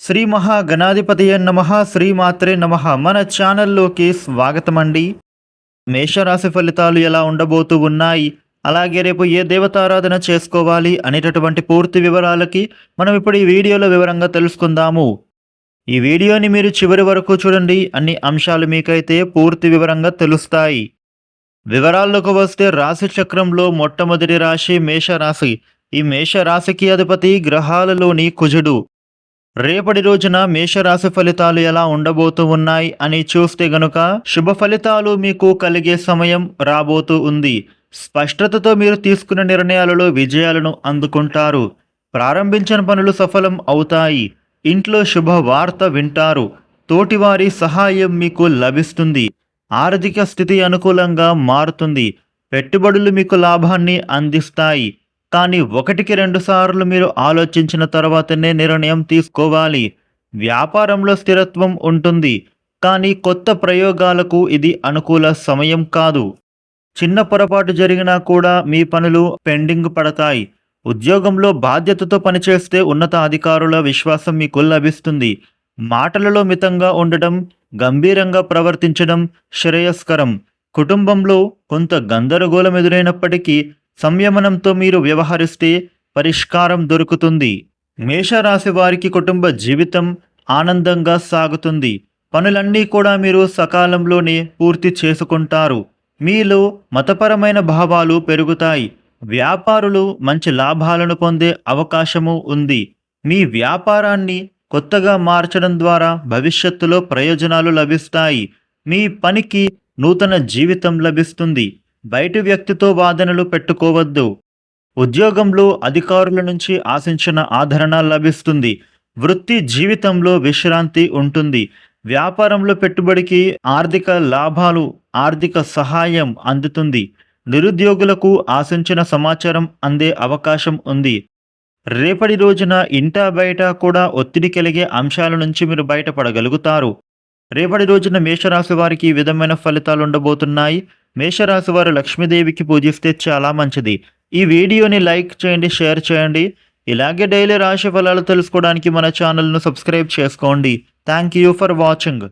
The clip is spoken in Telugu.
శ్రీ మహాగణాధిపతి నమ శ్రీమాత్రే నమ. మన ఛానల్లోకి స్వాగతం అండి మేషరాశి ఫలితాలు ఎలా ఉండబోతూ ఉన్నాయి? అలాగే రేపు ఏ దేవతారాధన చేసుకోవాలి అనేటటువంటి పూర్తి వివరాలకి మనం ఇప్పుడు ఈ వీడియోలో వివరంగా తెలుసుకుందాము. ఈ వీడియోని మీరు చివరి వరకు చూడండి. అన్ని అంశాలు మీకైతే పూర్తి వివరంగా తెలుస్తాయి. వివరాల్లోకి వస్తే రాశి చక్రంలో మొట్టమొదటి రాశి మేషరాశి. ఈ మేషరాశికి అధిపతి గ్రహాలలోని కుజుడు. రేపటి రోజున మేషరాశి ఫలితాలు ఎలా ఉండబోతూ ఉన్నాయి అని చూస్తే గనుక శుభ ఫలితాలు మీకు కలిగే సమయం రాబోతూ ఉంది. స్పష్టతతో మీరు తీసుకున్న నిర్ణయాలలో విజయాలను అందుకుంటారు. ప్రారంభించిన పనులు సఫలం అవుతాయి. ఇంట్లో శుభ వార్త వింటారు. తోటివారి సహాయం మీకు లభిస్తుంది. ఆర్థిక స్థితి అనుకూలంగా మారుతుంది. పెట్టుబడులు మీకు లాభాన్ని అందిస్తాయి. కానీ ఒకటికి రెండు సార్లు మీరు ఆలోచించిన తర్వాతనే నిర్ణయం తీసుకోవాలి. వ్యాపారంలో స్థిరత్వం ఉంటుంది కానీ కొత్త ప్రయోగాలకు ఇది అనుకూల సమయం కాదు. చిన్న పొరపాటు జరిగినా కూడా మీ పనులు పెండింగ్ పడతాయి. ఉద్యోగంలో బాధ్యతతో పనిచేస్తే ఉన్నత అధికారుల విశ్వాసం మీకు లభిస్తుంది. మాటలలో మితంగా ఉండడం గంభీరంగా ప్రవర్తించడం శ్రేయస్కరం. కుటుంబంలో కొంత గందరగోళం ఎదురైనప్పటికీ సంయమనంతో మీరు వ్యవహరిస్తే పరిష్కారం దొరుకుతుంది. మేషరాశి వారికి కుటుంబ జీవితం ఆనందంగా సాగుతుంది. పనులన్నీ కూడా మీరు సకాలంలోనే పూర్తి చేసుకుంటారు. మీలో మతపరమైన భావాలు పెరుగుతాయి. వ్యాపారులు మంచి లాభాలను పొందే అవకాశము ఉంది. మీ వ్యాపారాన్ని కొత్తగా మార్చడం ద్వారా భవిష్యత్తులో ప్రయోజనాలు లభిస్తాయి. మీ పనికి నూతన జీవితం లభిస్తుంది. బయటి వ్యక్తితో వాదనలు పెట్టుకోవద్దు. ఉద్యోగంలో అధికారుల నుంచి ఆశించిన ఆదరణ లభిస్తుంది. వృత్తి జీవితంలో విశ్రాంతి ఉంటుంది. వ్యాపారంలో పెట్టుబడికి ఆర్థిక లాభాలు ఆర్థిక సహాయం అందుతుంది. నిరుద్యోగులకు ఆశించిన సమాచారం అందే అవకాశం ఉంది. రేపటి రోజున ఇంటా బయట కూడా ఒత్తిడి కలిగే అంశాల నుంచి మీరు బయటపడగలుగుతారు. రేపటి రోజున మేషరాశి వారికి ఈ విధమైన ఫలితాలు ఉండబోతున్నాయి. మేషరాశి వారు లక్ష్మీదేవికి పూజిస్తే చాలా మంచిది. ఈ వీడియోని లైక్ చేయండి షేర్ చేయండి. ఇలాగే డైలీ రాశి ఫలాలు తెలుసుకోవడానికి మన ఛానల్ను సబ్స్క్రైబ్ చేసుకోండి. Thank you for watching.